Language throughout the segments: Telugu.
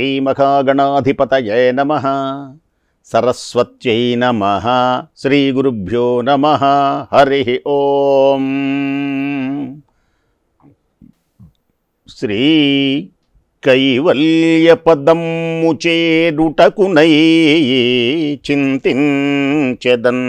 శ్రీమహాగణాధిపతయే నమ. సరస్వత్యై నమ. శ్రీగురుభ్యో నమ. హరి ఓం. శ్రీ కైవల్యపదమ్ము చేరుటకునై చింతించెదన్.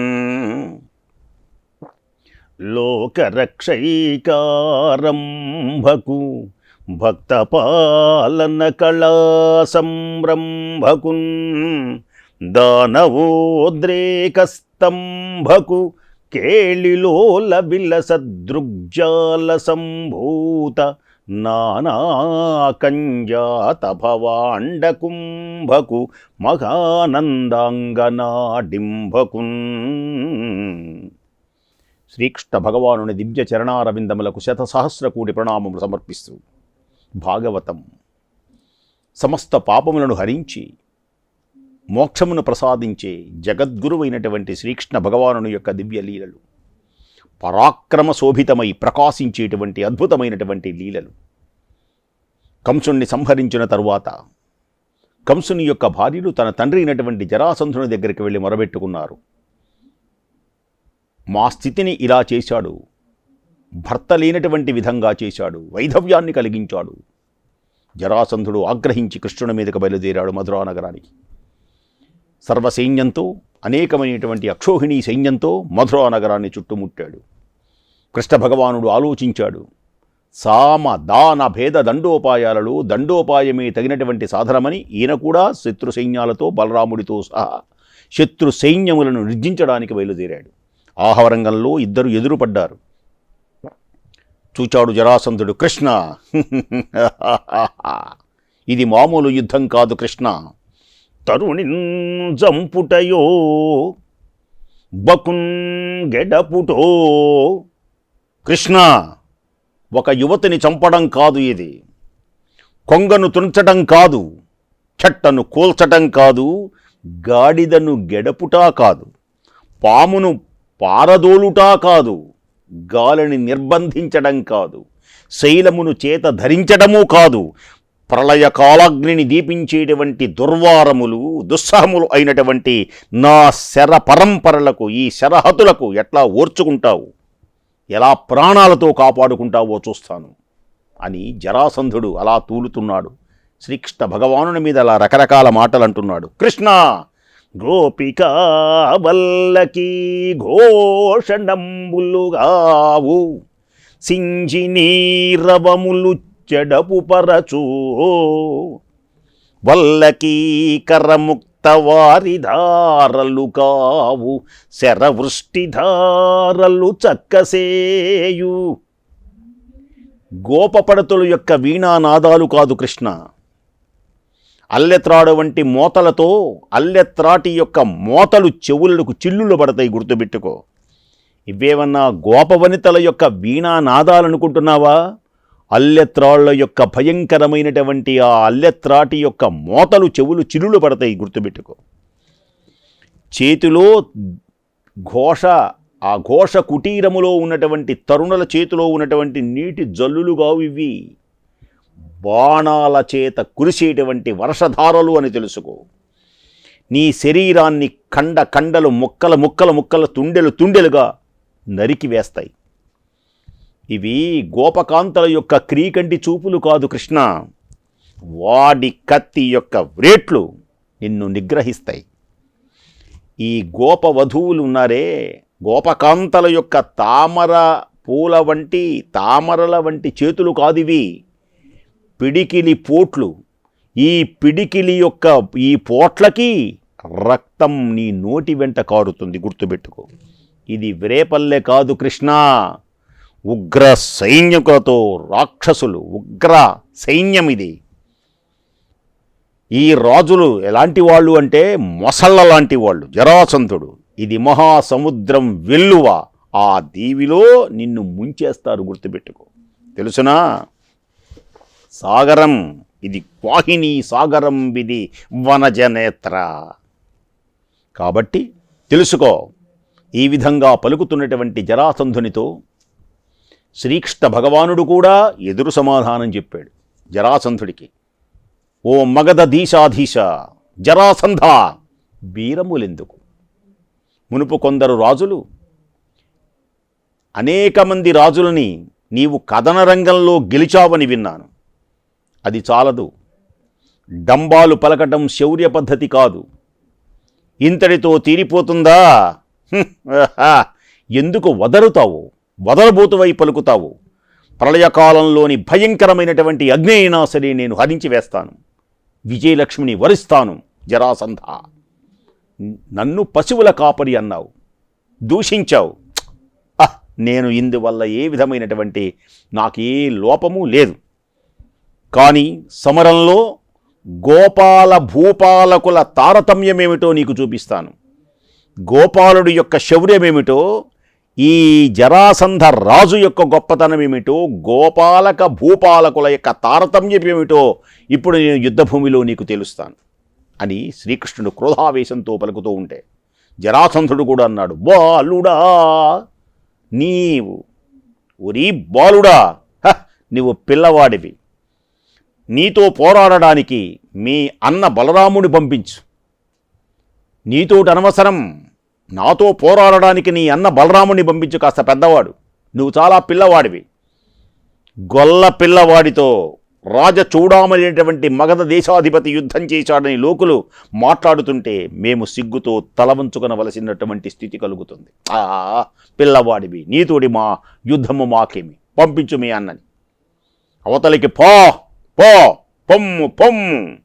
లోకరక్షైకారంభకు భక్తపాలన కళా సంరంభకున్ దానవోద్రేకస్తంభకు కేళిలోల విలసదృగ్జాల సంభూత నానాకంజాత భవాండకుంభకు మహానందాంగనాడింభకున్. శ్రీకృష్ణ భగవానుని దివ్య చరణారవిందములకు శతసహస్ర కోటి ప్రణామములు సమర్పిస్తూ భాగవతం. సమస్త పాపములను హరించి మోక్షమును ప్రసాదించే జగద్గురువైనటువంటి శ్రీకృష్ణ భగవానుని యొక్క దివ్య లీలలు పరాక్రమ శోభితమై ప్రకాశించేటువంటి అద్భుతమైనటువంటి లీలలు. కంసుణ్ణి సంహరించిన తరువాత కంసుని యొక్క భార్యలు తన తండ్రి అయినటువంటి జరాసంధుని దగ్గరికి వెళ్ళి మొరబెట్టుకున్నారు. మా స్థితిని ఇలా చేశాడు. భర్త లేనటువంటి విధంగా చేశాడు. వైధవ్యాన్ని కలిగించాడు. జరాసంధుడు ఆగ్రహించి కృష్ణుని మీదకు బయలుదేరాడు మధురా నగరానికి సర్వసైన్యంతో అనేకమైనటువంటి అక్షోహిణీ సైన్యంతో మధురా నగరాన్ని చుట్టుముట్టాడు. కృష్ణ భగవానుడు ఆలోచించాడు. సామ దాన భేద దండోపాయాలలో దండోపాయమే తగినటువంటి సాధనమని ఈయన కూడా శత్రు సైన్యాలతో బలరాముడితో సహా శత్రు సైన్యములను నిర్జించడానికి బయలుదేరాడు. ఆహవరంగంలో ఇద్దరు ఎదురుపడ్డారు. చూచాడు జరాసంధుడు కృష్ణ. ఇది మామూలు యుద్ధం కాదు కృష్ణ. తరుణిన్ జంపుటయో బకున్ గెడపుటో. కృష్ణ ఒక యువతిని చంపడం కాదు ఇది. కొంగను తుంచడం కాదు చెట్టను కూల్చటం కాదు గాడిదను గెడపుటా కాదు పామును పారదోలుటా కాదు. గాలిని నిర్బంధించడం కాదు శైలమును చేత ధరించడము కాదు ప్రళయ కాలాగ్నిని దీపించేటువంటి దుర్వారములు దుస్సహములు అయినటువంటి నా శర పరంపరలకు ఈ శరహతులకు ఎట్లా ఓర్చుకుంటావు? ఎలా ప్రాణాలతో కాపాడుకుంటావో చూస్తాను అని జరాసంధుడు అలా తూలుతున్నాడు. శ్రీకృష్ణ భగవానుని మీద అలా రకరకాల మాటలు అంటున్నాడు కృష్ణ! గోపికావల్లకి ఘోషణంబులుగావు. సింజినీరవములు చెడపు పరచు. వల్లకీ కరముక్త వారిధారలు కావు. శరవృష్టిధారలు చక్కసేయు. గోపపడతుల యొక్క వీణానాదాలు కాదు కృష్ణ. అల్లెత్రాడు వంటి మోతలతో అల్లెత్రాటి యొక్క మోతలు చెవులకు చిల్లులు పడతాయి గుర్తుపెట్టుకో. ఇవేమన్నా గోపవనితల యొక్క వీణానాదాలనుకుంటున్నావా? అల్లెత్రాళ్ళ యొక్క భయంకరమైనటువంటి ఆ అల్లెత్రాటి యొక్క మోతలు చెవులు చిల్లులు పడతాయి గుర్తుపెట్టుకో. చేతిలో ఘోష ఆ ఘోష కుటీరములో ఉన్నటువంటి తరుణుల చేతిలో ఉన్నటువంటి నీటి జల్లులుగావు ఇవి. బాణాల చేత కురిసేటువంటి వర్షధారలు అని తెలుసుకో. నీ శరీరాన్ని కండ కండలు ముక్కల ముక్కల ముక్కల తుండెలు తుండెలుగా నరికి వేస్తాయి. ఇవి గోపకాంతల యొక్క క్రీకంటి చూపులు కాదు కృష్ణ. వాడి కత్తి యొక్క వ్రేట్లు నిన్ను నిగ్రహిస్తాయి. ఈ గోప వధువులు ఉన్నారే గోపకాంతల యొక్క తామర పూల వంటి తామరల వంటి చేతులు కాదివి పిడికిలి పోట్లు. ఈ పిడికిలి యొక్క ఈ పోట్లకి రక్తం నీ నోటి వెంట కారుతుంది. గుర్తుపెట్టుకో. ఇది వ్రేపల్లె కాదు కృష్ణ. ఉగ్ర సైన్యకులతో రాక్షసులు ఉగ్ర సైన్యం ఇది. ఈ రాజులు ఎలాంటి వాళ్ళు అంటే మొసళ్ళ లాంటి వాళ్ళు జరాసంతుడు ఇది మహాసముద్రం వెల్లువ. ఆ దీవిలో నిన్ను ముంచేస్తారు గుర్తుపెట్టుకో. తెలుసునా? సాగరం ఇది వాహిని సాగరం విధి వనజనేత్ర. కాబట్టి తెలుసుకో ఈ విధంగా పలుకుతున్నటువంటి జరాసంధునితో శ్రీకృష్ణ భగవానుడు కూడా ఎదురు సమాధానం చెప్పాడు జరాసంధుడికి. ఓ మగధ దీశాధీశ జరాసంధ! బీరములెందుకు? మునుపు కొందరు రాజులు అనేక మంది రాజులని నీవు కథన రంగంలో గెలిచావని విన్నాను. అది చాలదు. డంబాలు పలకటం శౌర్య పద్ధతి కాదు. ఇంతటితో తీరిపోతుందా? ఎందుకు వదరుతావు? వదలబోతువై పలుకుతావు? ప్రళయకాలంలోని భయంకరమైనటువంటి అగ్ని అయినా సరే నేను హరించి వేస్తాను. విజయలక్ష్మిని వరిస్తాను జరాసంధ. నన్ను పశువుల కాపరి అన్నావు. దూషించావు. నేను ఇందువల్ల ఏ విధమైనటువంటి నాకే లోపము లేదు. కానీ సమరంలో గోపాల భూపాలకుల తారతమ్యమేమిటో నీకు చూపిస్తాను. గోపాలుడి యొక్క శౌర్యమేమిటో ఈ జరాసంధ రాజు యొక్క గొప్పతనమేమిటో గోపాలక భూపాలకుల యొక్క తారతమ్యమేమిటో ఇప్పుడు నేను యుద్ధభూమిలో నీకు తెలుస్తాను అని శ్రీకృష్ణుడు క్రోధావేశంతో పలుకుతూ ఉంటే జరాసంధుడు కూడా అన్నాడు బాలుడా నీవు ఒరీ బాలుడా హ, నీవు పిల్లవాడివి. నీతో పోరాడడానికి మీ అన్న బలరాముని పంపించు. నీతోటి అనవసరం నాతో పోరాడడానికి నీ అన్న బలరాముని పంపించు కాస్త పెద్దవాడు. నువ్వు చాలా పిల్లవాడివి. గొల్ల పిల్లవాడితో రాజ చూడామనేటువంటి మగధ దేశాధిపతి యుద్ధం చేశాడని లోకులు మాట్లాడుతుంటే మేము సిగ్గుతో తలవంచుకొనవలసినటువంటి స్థితి కలుగుతుంది. ఆ పిల్లవాడివి నీతోడి మా యుద్ధము మాకేమి. పంపించు మీ అన్నని. అవతలికి పో! పో పొమ్ము పొమ్ము.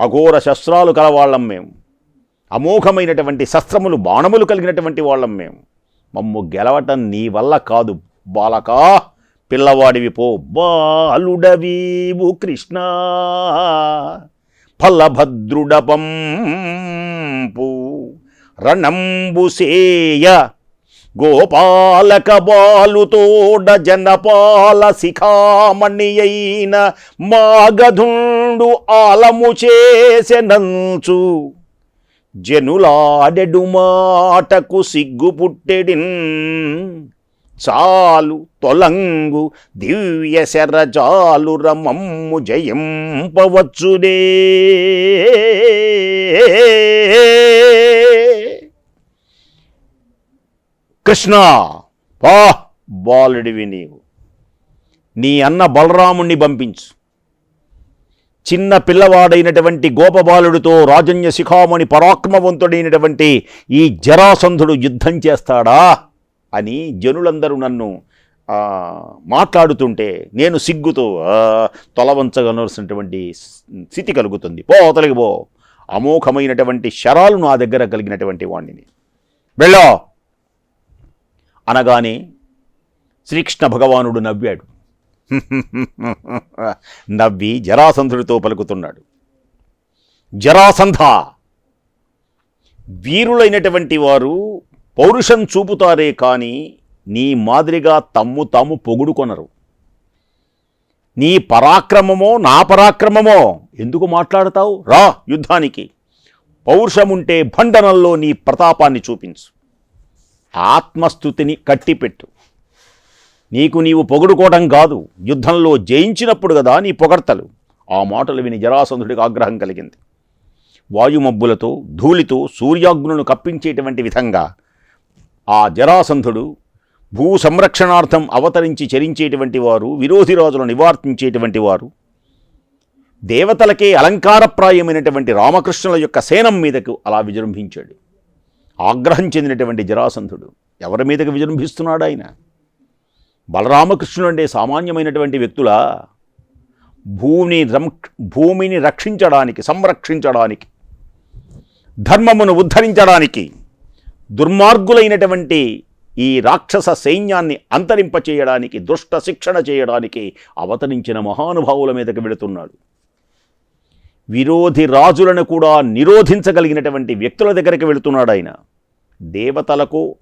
అఘోర శస్త్రాలు కలవాళ్ళం మేము. అమోఘమైనటువంటి శస్త్రములు బాణములు కలిగినటువంటి వాళ్ళం మేము. మమ్ము గెలవటం నీ వల్ల కాదు బాలకా. పిల్లవాడివి పో బాలుడవీవు కృష్ణ. ఫలభద్రుడపంపు రణంబుసేయ గోపాలక బాలుతోడ జనపాల శిఖామణి అయిన మాగధుండు ఆలము చేసెనంచు జనులాడెడు మాటకు సిగ్గు పుట్టెడిన్ చాలు తొలంగు దివ్య శరజాలు రమమ్ము జయంపవచ్చుడే కృష్ణ పా బాలుడివి నీవు. నీ అన్న బలరాముణ్ణి పంపించు. చిన్న పిల్లవాడైనటువంటి గోపబాలుడితో రాజన్య శిఖామణి పరాక్రమవంతుడైనటువంటి ఈ జరాసంధుడు యుద్ధం చేస్తాడా అని జనులందరూ నన్ను మాట్లాడుతుంటే నేను సిగ్గుతో తొలవంచగలసినటువంటి స్థితి కలుగుతుంది. పో తొలగిపో పో. అమోఘమైనటువంటి శరాలు నా దగ్గర కలిగినటువంటి వాణ్ణిని వెళ్ళో. అనగానే శ్రీకృష్ణ భగవానుడు నవ్వాడు. నవ్వి జరాసంధుడితో పలుకుతున్నాడు. జరాసంధ! వీరులైనటువంటి వారు పౌరుషం చూపుతారే కానీ నీ మాదిరిగా తమ్ము తాము పొగుడుకొనరు నీ పరాక్రమమో నా పరాక్రమమో ఎందుకు మాట్లాడతావు? రా యుద్ధానికి. పౌరుషముంటే భండనంలో నీ ప్రతాపాన్ని చూపించు. ఆత్మస్థుతిని కట్టిపెట్టు. నీకు నీవు పొగుడుకోవడం కాదు. యుద్ధంలో జయించినప్పుడు కదా నీ పొగడ్తలు. ఆ మాటలు విని జరాసంధుడికి ఆగ్రహం కలిగింది. వాయుమబ్బులతో ధూళితో సూర్యాగ్నులను కప్పించేటువంటి విధంగా ఆ జరాసంధుడు భూ సంరక్షణార్థం అవతరించి చరించేటువంటి వారు విరోధి రాజులను నివారించేటువంటి వారు దేవతలకే అలంకారప్రాయమైనటువంటి రామకృష్ణుల యొక్క సేనం మీదకు అలా విజృంభించాడు. ఆగ్రహం చెందినటువంటి జరాసంధుడు. ఎవరి మీదకి విజృంభిస్తున్నాడు ఆయన? బలరామకృష్ణుడు అంటే సామాన్యమైనటువంటి వ్యక్తుల? భూమిని రం భూమిని రక్షించడానికి సంరక్షించడానికి ధర్మమును ఉద్ధరించడానికి దుర్మార్గులైనటువంటి ఈ రాక్షస సైన్యాన్ని అంతరింపచేయడానికి దుష్ట శిక్షణ చేయడానికి అవతరించిన మహానుభావుల మీదకి వెళుతున్నాడు. విరోధి రాజులను కూడా నిరోధించగలిగినటువంటి వ్యక్తుల దగ్గరికి వెళుతున్నాడు ఆయన. దేవతలకు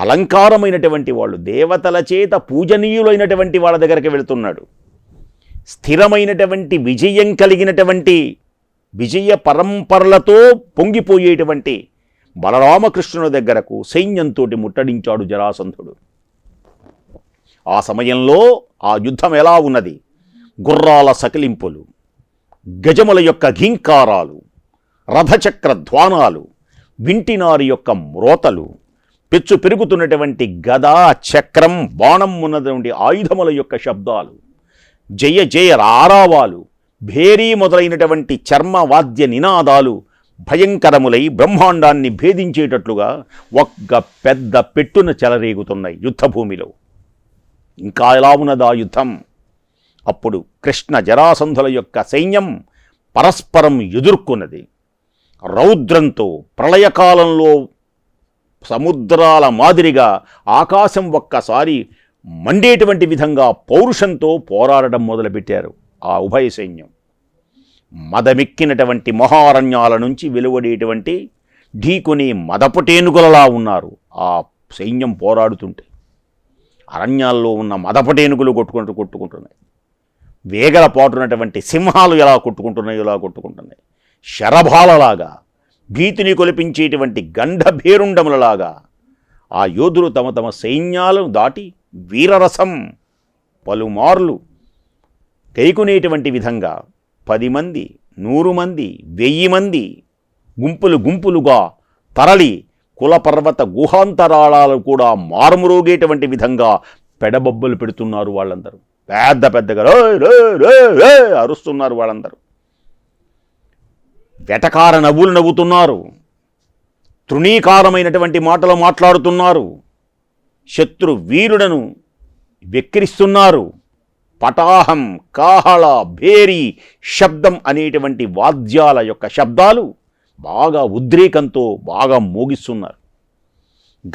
అలంకారమైనటువంటి వాళ్ళు దేవతల చేత పూజనీయులైనటువంటి వాళ్ళ దగ్గరికి వెళుతున్నాడు. స్థిరమైనటువంటి విజయం కలిగినటువంటి విజయ పరంపరలతో పొంగిపోయేటువంటి బలరామకృష్ణుని దగ్గరకు సైన్యంతో ముట్టడించాడు జరాసంధుడు. ఆ సమయంలో ఆ యుద్ధం ఎలా ఉన్నది? గుర్రాల సకిలింపులు గజముల యొక్క ఘీంకారాలు రథచక్ర ధ్వానాలు వింటినారి యొక్క మ్రోతలు పెచ్చు పెరుగుతున్నటువంటి గద చక్రం బాణం ఉన్నటువంటి ఆయుధముల యొక్క శబ్దాలు జయ జయ రారావాలు భేరీ మొదలైనటువంటి చర్మ వాద్య నినాదాలు భయంకరములై బ్రహ్మాండాన్ని భేదించేటట్లుగా ఒక్క పెద్ద పెట్టున చెలరేగుతున్నాయి యుద్ధభూమిలో. ఇంకా ఎలా ఉన్నదా యుద్ధం? అప్పుడు కృష్ణ జరాసంధుల యొక్క సైన్యం పరస్పరం ఎదుర్కొన్నది. రౌద్రంతో ప్రళయకాలంలో సముద్రాల మాదిరిగా ఆకాశం ఒక్కసారి మండేటువంటి విధంగా పౌరుషంతో పోరాడడం మొదలుపెట్టారు ఆ ఉభయ సైన్యం. మదమెక్కినటువంటి మహారణ్యాల నుంచి వెలువడేటువంటి ఢీకొని మదపటేనుగులలా ఉన్నారు ఆ సైన్యం పోరాడుతుంటే. అరణ్యాల్లో ఉన్న మదపటేనుగులు కొట్టుకుంటూ కొట్టుకుంటున్నాయి. వేగల పాటున్నటువంటి సింహాలు ఎలా కొట్టుకుంటున్నాయో ఎలా కొట్టుకుంటున్నాయి. శరభాలలాగా భీతిని కొలిపించేటువంటి గంధభేరుండములలాగా ఆ యోధులు తమ తమ సైన్యాలను దాటి వీరరసం పలుమార్లు కైకునేటువంటి విధంగా పది మంది నూరు మంది వెయ్యి మంది గుంపులు గుంపులుగా తరలి కులపర్వత గుహాంతరాళాలు కూడా మారుమురోగేటువంటి విధంగా పెడబొబ్బలు పెడుతున్నారు వాళ్ళందరూ. పెద్ద పెద్దగా రో రేయ్, రేయ్, అరుస్తున్నారు వాళ్ళందరూ. వెటకార నవ్వులు నవ్వుతున్నారు. తృణీకారమైనటువంటి మాటలు మాట్లాడుతున్నారు. శత్రు వీరుడను వెక్కిరిస్తున్నారు. పటాహం కాహళ భేరి శబ్దం అనేటువంటి వాద్యాల యొక్క శబ్దాలు బాగా ఉద్రేకంతో బాగా మోగిస్తున్నారు.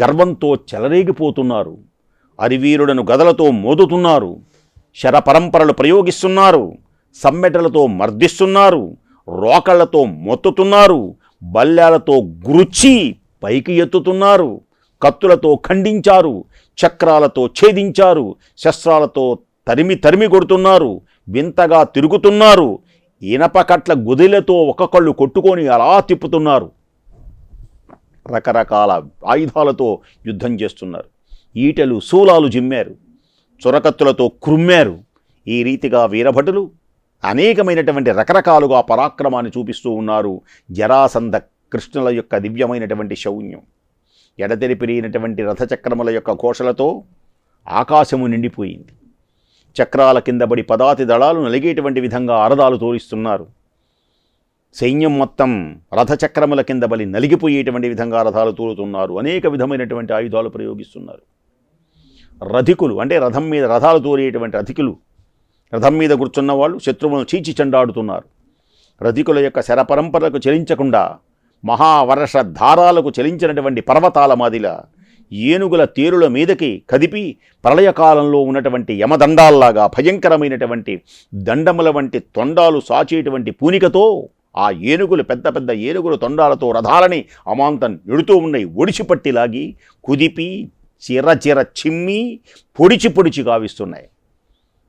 గర్వంతో చెలరేగిపోతున్నారు. అరివీరుడను గదలతో మోదుతున్నారు. శరపరంపరలు ప్రయోగిస్తున్నారు. సమ్మెటలతో మర్దిస్తున్నారు. రోకళ్ళతో మొత్తుతున్నారు బల్లాలతో గురుచి పైకి ఎత్తుతున్నారు కత్తులతో ఖండించారు చక్రాలతో ఛేదించారు శస్త్రాలతో తరిమి తరిమి కొడుతున్నారు వింతగా తిరుగుతున్నారు ఇనపకట్ల గుదిలతో ఒక్కొక్కళ్ళు కొట్టుకొని అలా తిప్పుతున్నారు. రకరకాల ఆయుధాలతో యుద్ధం చేస్తున్నారు. ఈటెలు శూలాలు జిమ్మారు. చొరకత్తులతో క్రుమ్మారు ఈ రీతిగా వీరభటులు అనేకమైనటువంటి రకరకాలుగా పరాక్రమాన్ని చూపిస్తూ ఉన్నారు జరాసంధ కృష్ణుల యొక్క దివ్యమైనటువంటి శౌన్యం. ఎడతెరిపిరిగినటువంటి రథచక్రముల యొక్క ఘోషలతో ఆకాశము నిండిపోయింది. చక్రాల కిందబడి పదాతి దళాలు నలిగేటువంటి విధంగా అరదాలు తోరిస్తున్నారు. సైన్యం మొత్తం రథచక్రముల కింద బలి నలిగిపోయేటువంటి విధంగా రథాలు తోలుతున్నారు అనేక విధమైనటువంటి ఆయుధాలు ప్రయోగిస్తున్నారు. రథికులు అంటే రథం మీద రథాలు తోలేటువంటి రథికులు రథం మీద కూర్చున్న వాళ్ళు శత్రువులను చీచి చెండాడుతున్నారు. రథికుల యొక్క శరపరంపరకు చెలించకుండా మహావర్ష ధారాలకు చెలించినటువంటి పర్వతాల మాదిల ఏనుగుల తేరుల మీదకి కదిపి ప్రళయకాలంలో ఉన్నటువంటి యమదండాల్లాగా భయంకరమైనటువంటి దండముల వంటి తొండాలు సాచేటువంటి పూనికతో ఆ ఏనుగులు పెద్ద పెద్ద ఏనుగుల తొండాలతో రథాలని అమాంతం ఎడుతూ ఉన్నాయి. ఒడిచిపట్టిలాగి కుదిపి చిర చిర చిమ్మి పొడిచి పొడిచి గావిస్తున్నాయి.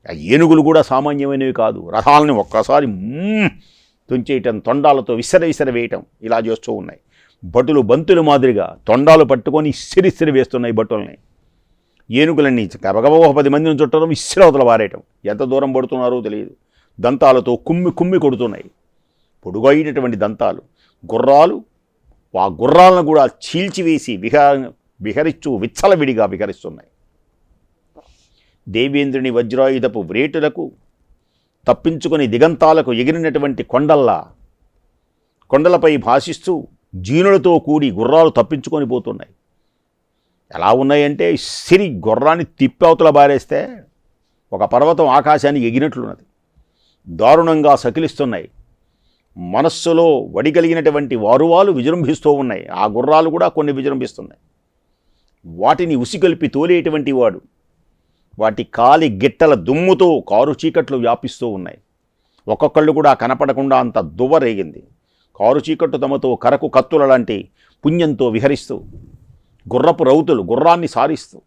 ఆ ఏనుగులు కూడా సామాన్యమైనవి కాదు. రథాలని ఒక్కసారి తుంచేయటం తొండాలతో విసర విసర వేయటం ఇలా చేస్తూ ఉన్నాయి. భటులు బంతులు మాదిరిగా తొండాలు పట్టుకొని ఇస్సిరిస్సిరి వేస్తున్నాయి భటుల్ని ఏనుగులన్నీ గబగబ ఒక పది మందిని చుట్టడం ఇస్సిరవతలు వారేయటం. ఎంత దూరం పడుతున్నారో తెలియదు. దంతాలతో కుమ్మి కుమ్మి కొడుతున్నాయి. పొడుగైనటువంటి దంతాలు. గుర్రాలు ఆ గుర్రాలను కూడా చీల్చివేసి విహ విహరిస్తూ విచ్చలవిడిగా విహరిస్తున్నాయి. దేవేంద్రుని వజ్రాయుధపు వ్రేటులకు తప్పించుకొని దిగంతాలకు ఎగిరినటువంటి కొండల్లా కొండలపై భాషిస్తూ జీనులతో కూడి గుర్రాలు తప్పించుకొని పోతున్నాయి. ఎలా ఉన్నాయంటే సిరి గుర్రాన్ని తిప్పవతల బారేస్తే ఒక పర్వతం ఆకాశానికి ఎగినట్లున్నది దారుణంగా సకిలిస్తున్నాయి. మనస్సులో వడిగలిగినటువంటి వారువాలు విజృంభిస్తూ ఉన్నాయి. ఆ గుర్రాలు కూడా కొన్ని విజృంభిస్తున్నాయి. వాటిని ఉసిగొల్పి తోలేటువంటి వాడు వాటి కాలి గిట్టల దుమ్ముతో కారు చీకట్లు వ్యాపిస్తూ ఉన్నాయి. ఒక్కొక్కళ్ళు కూడా కనపడకుండా అంత దువ్వరేగింది. కారు చీకట్టు తమతో కరకు కత్తుల లాంటి పుణ్యంతో విహరిస్తూ గుర్రపు రౌతులు గుర్రాన్ని సారిస్తూ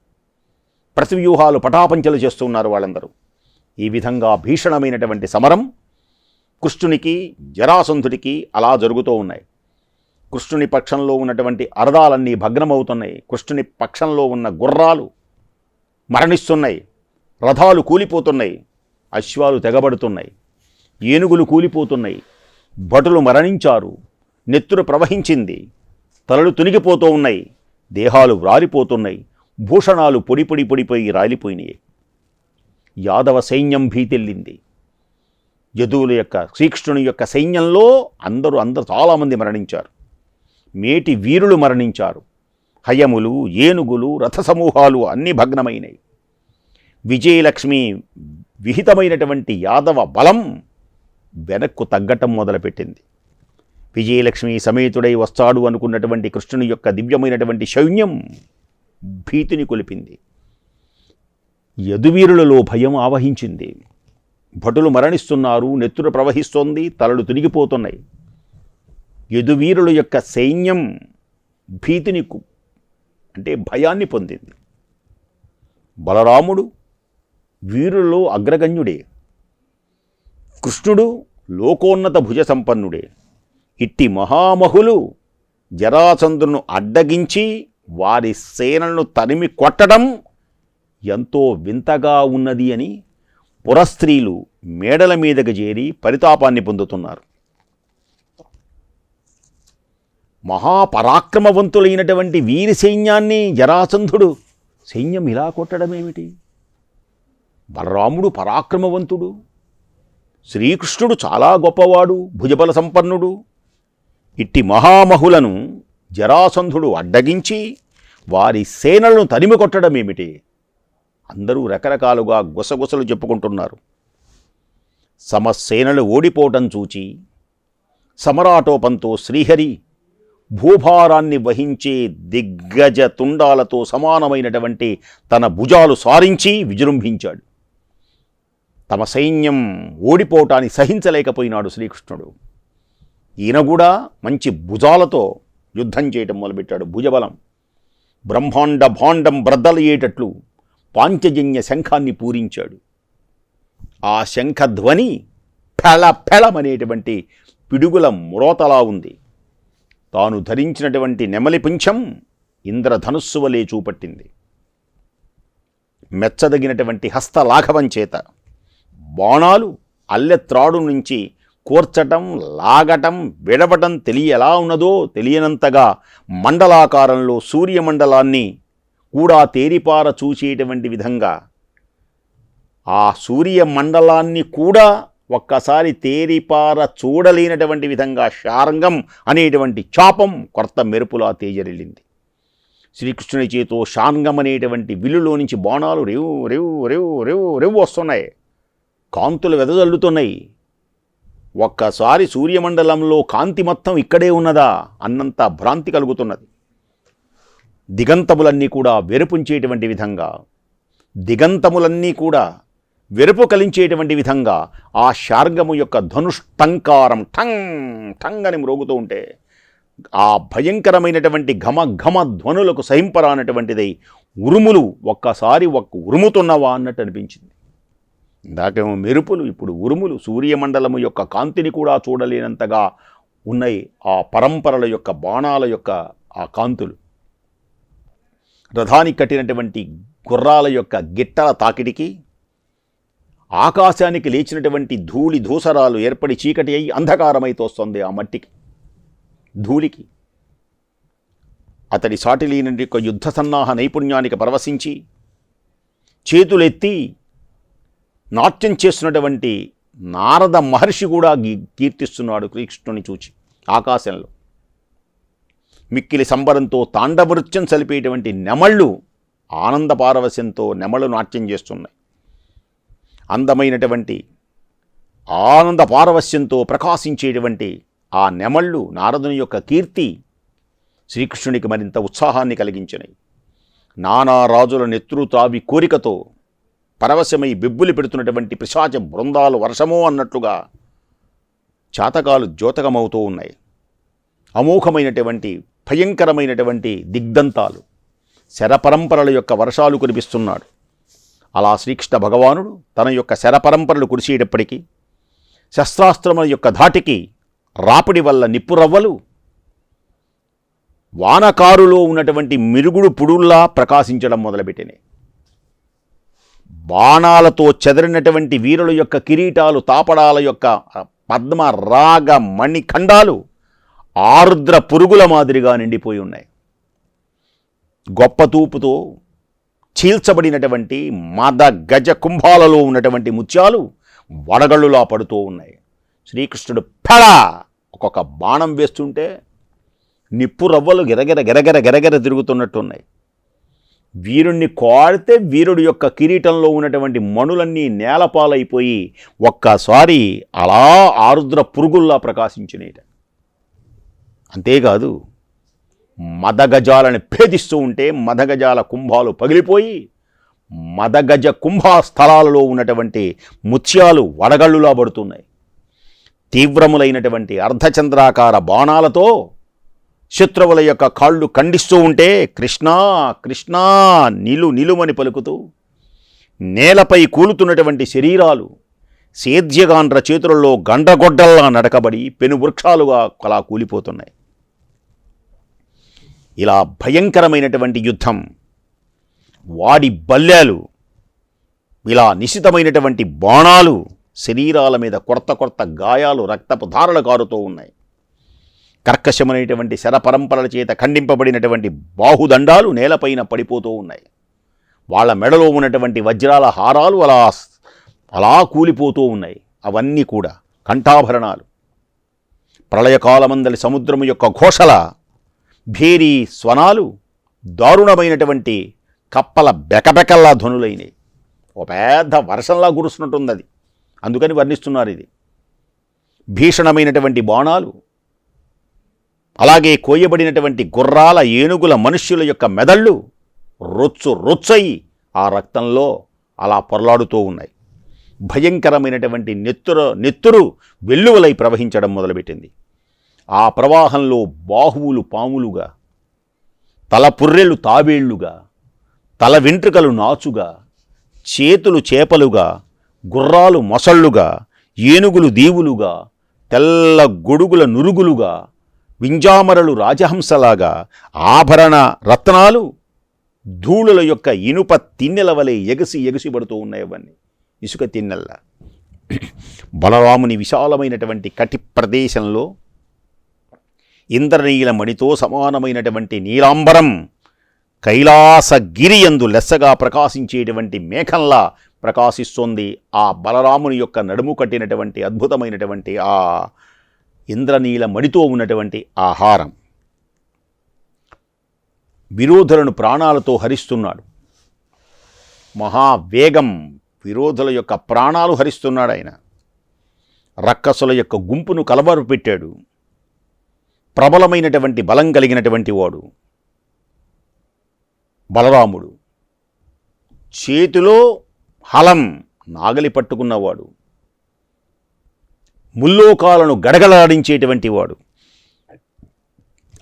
ప్రతివ్యూహాలు పటాపంచలు చేస్తూ ఉన్నారు వాళ్ళందరూ. ఈ విధంగా భీషణమైనటువంటి సమరం కృష్ణునికి జరాసంధుడికి అలా జరుగుతూ ఉన్నాయి. కృష్ణుని పక్షంలో ఉన్నటువంటి అరదాలన్నీ భగ్నమవుతున్నాయి. కృష్ణుని పక్షంలో ఉన్న గుర్రాలు మరణిస్తున్నాయి. రథాలు కూలిపోతున్నాయి. అశ్వాలు తెగబడుతున్నాయి. ఏనుగులు కూలిపోతున్నాయి. భటులు మరణించారు. నెత్తురు ప్రవహించింది. తలలు తునిగిపోతూ ఉన్నాయి. దేహాలు వ్రాలిపోతున్నాయి. భూషణాలు పొడి పొడి పొడిపోయి రాలిపోయినాయి. యాదవ సైన్యం భీతెల్లింది. యదువుల యొక్క శ్రీకృష్ణుని యొక్క సైన్యంలో అందరూ అందరూ చాలామంది మరణించారు. మేటి వీరులు మరణించారు. హయములు ఏనుగులు రథ సమూహాలు అన్నీ భగ్నమైనవి విజయలక్ష్మి విహితమైనటువంటి యాదవ బలం వెనక్కు తగ్గటం మొదలుపెట్టింది. విజయలక్ష్మి సమేతుడై వస్తాడు అనుకున్నటువంటి కృష్ణుని యొక్క దివ్యమైనటువంటి సైన్యం భీతిని కొలిపింది. యదువీరులలో భయం ఆవహించింది. భటులు మరణిస్తున్నారు నెత్తురు ప్రవహిస్తోంది తలలు తిరిగిపోతున్నాయి. యదువీరుల యొక్క సైన్యం భీతిని కు- అంటే భయాన్ని పొందింది. బలరాముడు వీరులలో అగ్రగణ్యుడే. కృష్ణుడు లోకోన్నత భుజ సంపన్నుడే ఇట్టి మహామహులు జరాచంద్రును అడ్డగించి వారి సేనలను తరిమి కొట్టడం ఎంతో వింతగా ఉన్నది అని పురస్త్రీలు మేడల మీదకు చేరి పరితాపాన్ని పొందుతున్నారు. మహాపరాక్రమవంతులైనటువంటి వీరి సైన్యాన్ని జరాచంద్రుడు సైన్యం ఇలా కొట్టడమేమిటి? బలరాముడు పరాక్రమవంతుడు. శ్రీకృష్ణుడు చాలా గొప్పవాడు భుజబల సంపన్నుడు. ఇట్టి మహామహులను జరాసంధుడు అడ్డగించి వారి సేనలను తరిమి కొట్టడమేమిటి అందరూ రకరకాలుగా గుసగుసలు చెప్పుకుంటున్నారు. సమసేనలు ఓడిపోవటం చూచి సమరాటోపంతో శ్రీహరి భూభారాన్ని వహించే దిగ్గజ తుండాలతో సమానమైనటువంటి తన భుజాలు సారించి విజృంభించాడు. తమ సైన్యం ఓడిపోవటాన్ని సహించలేకపోయినాడు శ్రీకృష్ణుడు. ఈయన కూడా మంచి భుజాలతో యుద్ధం చేయటం మొదలుపెట్టాడు భుజబలం. బ్రహ్మాండ భాండం బ్రద్దలయ్యేటట్లు పాంచజన్య శంఖాన్ని పూరించాడు. ఆ శంఖధ్వని ఫెళ ఫెళమనేటువంటి పిడుగుల మ్రోతలా ఉంది. తాను ధరించినటువంటి నెమలి పుంఛం ఇంద్రధనుస్సు వలే చూపట్టింది. మెచ్చదగినటువంటి హస్తలాఘవం చేత బాణాలు అల్లెత్రాడు నుంచి కూర్చటం లాగటం విడవటం తెలియ ఎలా ఉన్నదో తెలియనంతగా మండలాకారంలో సూర్యమండలాన్ని కూడా తేరిపార చూసేటువంటి విధంగా ఆ సూర్యమండలాన్ని కూడా ఒక్కసారి తేరిపార చూడలేనటువంటి విధంగా శారంగం అనేటువంటి చాపం కొత్త మెరుపులా తేజరిల్లింది. శ్రీకృష్ణుని చేతో శాంగం అనేటువంటి విల్లులో నుంచి బాణాలు రేవు రేవు రేవు రేవు రేవు వస్తున్నాయి. కాంతులు వెదజల్లుతున్నాయి ఒక్కసారి సూర్యమండలంలో కాంతి మొత్తం ఇక్కడే ఉన్నదా అన్నంత భ్రాంతి కలుగుతున్నది. దిగంతములన్నీ కూడా వెరుపుంచేటువంటి విధంగా దిగంతములన్నీ కూడా వెరుపు కలించేటువంటి విధంగా ఆ శార్గము యొక్క ధనుష్టంకారం ఠంగ్ ఠంగ్ అని మ్రోగుతూ ఉంటే ఆ భయంకరమైనటువంటి ఘమ ఘమ ధ్వనులకు సహింపరానటువంటిది ఉరుములు ఒక్కసారి ఒక్క ఉరుముతున్నవా అన్నట్టు అనిపించింది. ఇందాకేమో మెరుపులు ఇప్పుడు ఉరుములు సూర్యమండలము యొక్క కాంతిని కూడా చూడలేనంతగా ఉన్నాయి ఆ పరంపరల యొక్క బాణాల యొక్క ఆ కాంతులు. రథానికి కట్టినటువంటి గుర్రాల యొక్క గిట్టల తాకిడికి ఆకాశానికి లేచినటువంటి ధూళి ధూసరాలు ఏర్పడి చీకటి అయి అంధకారమైతోస్తుంది ఆ మట్టికి ధూళికి. అతడి సాటిలీని యొక్క యుద్ధ సన్నాహ నైపుణ్యానికి పరవశించి చేతులెత్తి నాట్యం చేస్తున్నటువంటి నారద మహర్షి కూడా కీర్తిస్తున్నాడు శ్రీకృష్ణుని చూచి ఆకాశంలో. మిక్కిలి సంబరంతో తాండవృత్యం సలిపేటువంటి నెమళ్ళు ఆనంద పారవశ్యంతో నెమళ్ళు నాట్యం చేస్తున్నాయి. అందమైనటువంటి ఆనంద పారవశ్యంతో ప్రకాశించేటువంటి ఆ నెమళ్ళు నారదుని యొక్క కీర్తి శ్రీకృష్ణునికి మరింత ఉత్సాహాన్ని కలిగించినాయి. నానా రాజుల నెత్రు తావి కోరికతో పరవశమై బిబ్బులు పెడుతున్నటువంటి పిశాచ బృందాలు వర్షమో అన్నట్లుగా చాతకాలు ద్యోతకమవుతూ ఉన్నాయి. అమోఘమైనటువంటి భయంకరమైనటువంటి దిగ్దంతాలు శరపరంపరల యొక్క వర్షాలు కురిపిస్తున్నాడు. అలా శ్రీకృష్ణ భగవానుడు తన యొక్క శరపరంపరలు కురిసేటప్పటికీ శస్త్రాస్త్రముల యొక్క ధాటికి రాపిడి వల్ల నిప్పురవ్వలు వానకారులో ఉన్నటువంటి మిరుగుడు పుడుల్లా ప్రకాశించడం మొదలుపెట్టినాయి. బాణాలతో చెదరినటువంటి వీరుల యొక్క కిరీటాలు తాపడాల యొక్క పద్మ రాగ మణిఖండాలు ఆర్ద్ర పురుగుల మాదిరిగా నిండిపోయి ఉన్నాయి. గొప్ప తూపుతో చీల్చబడినటువంటి మద గజ కుంభాలలో ఉన్నటువంటి ముత్యాలు వడగళ్ళులా పడుతూ ఉన్నాయి. శ్రీకృష్ణుడు ఫెళ ఒక్కొక్క బాణం వేస్తుంటే నిప్పు రవ్వలు గిరగిర గిరగిర గిరగిర తిరుగుతున్నట్టున్నాయి వీరుణ్ణి కోడితే వీరుడి యొక్క కిరీటంలో ఉన్నటువంటి మణులన్నీ నేలపాలైపోయి ఒక్కసారి అలా ఆరుద్ర పురుగుల్లా ప్రకాశించినాయి అంతేకాదు మదగజాలను భేదిస్తూ ఉంటే మదగజాల కుంభాలు పగిలిపోయి మదగజ కుంభా స్థలాలలో ఉన్నటువంటి ముత్యాలు వడగళ్ళులా పడుతున్నాయి. తీవ్రములైనటువంటి అర్ధచంద్రాకార బాణాలతో శత్రువుల యొక్క కాళ్ళు ఖండిస్తూ ఉంటే కృష్ణా కృష్ణా నిలు నిలుమని పలుకుతూ నేలపై కూలుతున్నటువంటి శరీరాలు సేద్యగాండ్ర చేతులలో గండగొడ్డల్లా నడకబడి పెనువృక్షాలుగా అలా కూలిపోతున్నాయి. ఇలా భయంకరమైనటువంటి యుద్ధం వాడి బల్యాలు ఇలా నిశితమైనటువంటి బాణాలు శరీరాల మీద కొత్త కొత్త గాయాలు రక్తపు ధారలు కారుతూ ఉన్నాయి. కర్కశమైనటువంటి శరపరంపరల చేత ఖండింపబడినటువంటి బాహుదండాలు నేలపైన పడిపోతూ ఉన్నాయి. వాళ్ళ మెడలో ఉన్నటువంటి వజ్రాల హారాలు అలా అలా కూలిపోతూ ఉన్నాయి. అవన్నీ కూడా కంఠాభరణాలు. ప్రళయకాలమందలి సముద్రము యొక్క ఘోషల భేరీ స్వనాలు దారుణమైనటువంటి కప్పల బెకబెకల్లా ధ్వనులైనవి. ఓ పెద్ద వర్షంలా కురుస్తున్నట్టుంది అది. అందుకని వర్ణిస్తున్నారు ఇది. భీషణమైనటువంటి బాణాలు అలాగే కోయబడినటువంటి గుర్రాల ఏనుగుల మనుష్యుల యొక్క మెదళ్ళు రొచ్చు రొచ్చయి ఆ రక్తంలో అలా పొరలాడుతూ ఉన్నాయి. భయంకరమైనటువంటి నెత్తుర నెత్తురు వెల్లువలై ప్రవహించడం మొదలుపెట్టింది. ఆ ప్రవాహంలో బాహువులు పాములుగా తల పుర్రెలు తాబేళ్ళుగా తల వెంట్రుకలు నాచుగా చేతులు చేపలుగా గుర్రాలు మొసళ్ళుగా ఏనుగులు దీవులుగా తెల్ల గొడుగుల నురుగులుగా వింజామరలు రాజహంసలాగా ఆభరణ రత్నాలు ధూళుల యొక్క ఇనుప తిన్నెల వలె ఎగసి ఎగసిపడుతూ ఉన్నాయి అవన్నీ. ఇసుక తిన్నెల్లా బలరాముని విశాలమైనటువంటి కటి ప్రదేశంలో ఇంద్రనీల మణితో సమానమైనటువంటి నీలాంబరం కైలాసగిరి ఎందు లెస్సగా ప్రకాశించేటువంటి మేఘంలా ప్రకాశిస్తోంది ఆ బలరాముని యొక్క నడుము కట్టినటువంటి అద్భుతమైనటువంటి ఆ ఇంద్రనీల మడితో ఉన్నటువంటి ఆహారం. విరోధులను ప్రాణాలతో హరిస్తున్నాడు. మహావేగం విరోధుల యొక్క ప్రాణాలు హరిస్తున్నాడు ఆయన. రక్కసుల యొక్క గుంపును కలవరు పెట్టాడు. ప్రబలమైనటువంటి బలం కలిగినటువంటి వాడు. బలరాముడు. చేతిలో హలం నాగలి పట్టుకున్నవాడు. ముల్లోకాలను గడగలాడించేటువంటి వాడు.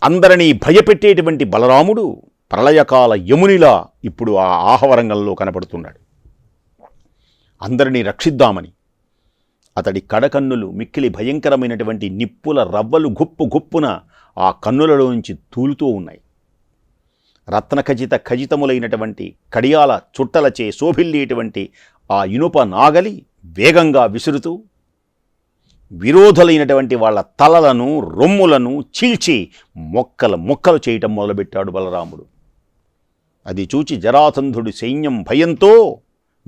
అందరినీ భయపెట్టేటువంటి బలరాముడు ప్రళయకాల యమునిలా ఇప్పుడు ఆ ఆహవరంగంలో కనపడుతున్నాడు. అందరినీ రక్షిద్దామని అతడి కడకన్నులు మిక్కిలి భయంకరమైనటువంటి నిప్పుల రవ్వలు గుప్పు గుప్పున ఆ కన్నులలో నుంచి తూలుతూ ఉన్నాయి. రత్నఖచిత ఖచితములైనటువంటి కడియాల చుట్టలచే శోభిల్లేటువంటి ఆ ఇనుప నాగలి వేగంగా విసురుతూ విరోధులైనటువంటి వాళ్ళ తలలను రొమ్ములను చీల్చి మొక్కలు మొక్కలు చేయటం మొదలుపెట్టాడు బలరాముడు. అది చూచి జరాసంధుడి సైన్యం భయంతో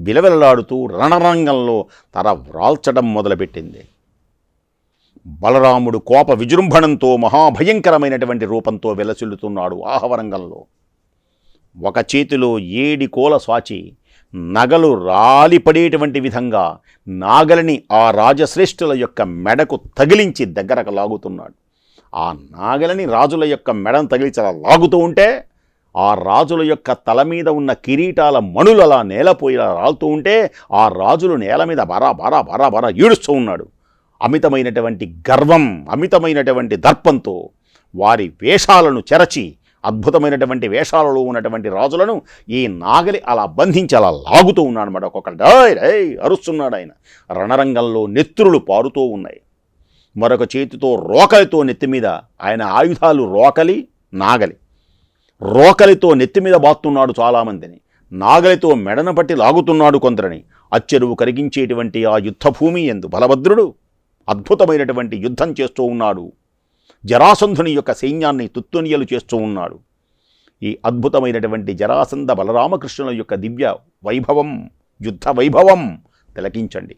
విలవిలలాడుతూ రణరంగంలో తర వ్రాల్చడం మొదలుపెట్టింది. బలరాముడు కోప విజృంభణంతో మహాభయంకరమైనటువంటి రూపంతో వెలసిల్లుతున్నాడు ఆహవరంగంలో. ఒక చేతిలో ఏడి కోల స్వాచి నగలు రాలిపడేటువంటి విధంగా నాగలిని ఆ రాజశ్రేష్ఠుల యొక్క మెడకు తగిలించి దగ్గరకు లాగుతున్నాడు. ఆ నాగలిని రాజుల యొక్క మెడను తగిలించి అలా లాగుతూ ఉంటే ఆ రాజుల యొక్క తల మీద ఉన్న కిరీటాల మణులు అలా నేలపోయిలా రాలుతూ ఉంటే ఆ రాజులు నేల మీద బరా బరా బరా బరా ఈడుస్తూ ఉన్నాడు. అమితమైనటువంటి గర్వం అమితమైనటువంటి దర్పంతో వారి వేషాలను చెరచి అద్భుతమైనటువంటి వేషాలలో ఉన్నటువంటి రాజులను ఈ నాగలి అలా బంధించి అలా లాగుతూ ఉన్నాడు అనమాట ఒక్కొక్కరు డై డై అరుస్తున్నాడు ఆయన. రణరంగంలో నెత్తురులు పారుతూ ఉన్నాయి. మరొక చేతితో రోకలితో నెత్తి మీద ఆయన ఆయుధాలు రోకలి నాగలి. రోకలితో నెత్తి మీద బాస్తున్నాడు చాలామందిని. నాగలితో మెడన పట్టి లాగుతున్నాడు కొందరని. అచ్చెరువు కరిగించేటువంటి ఆ యుద్ధభూమి ఎందు బలభద్రుడు అద్భుతమైనటువంటి యుద్ధం చేస్తూ ఉన్నాడు. జరాసంధుని యొక్క సైన్యాన్ని తుత్తునియలు చేస్తూ ఉన్నాడు. ఈ అద్భుతమైనటువంటి జరాసంధ బలరామకృష్ణుల యొక్క దివ్య వైభవం యుద్ధ వైభవం తిలకించండి.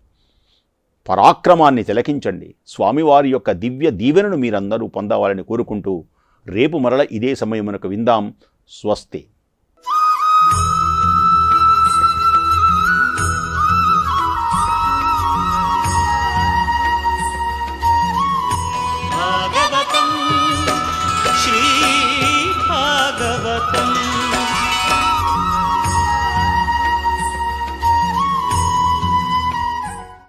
పరాక్రమాన్ని తిలకించండి. స్వామివారి యొక్క దివ్య దీవెనను మీరందరూ పొందవాలని కోరుకుంటూ రేపు మరల ఇదే సమయమునకు విందాం. స్వస్తి.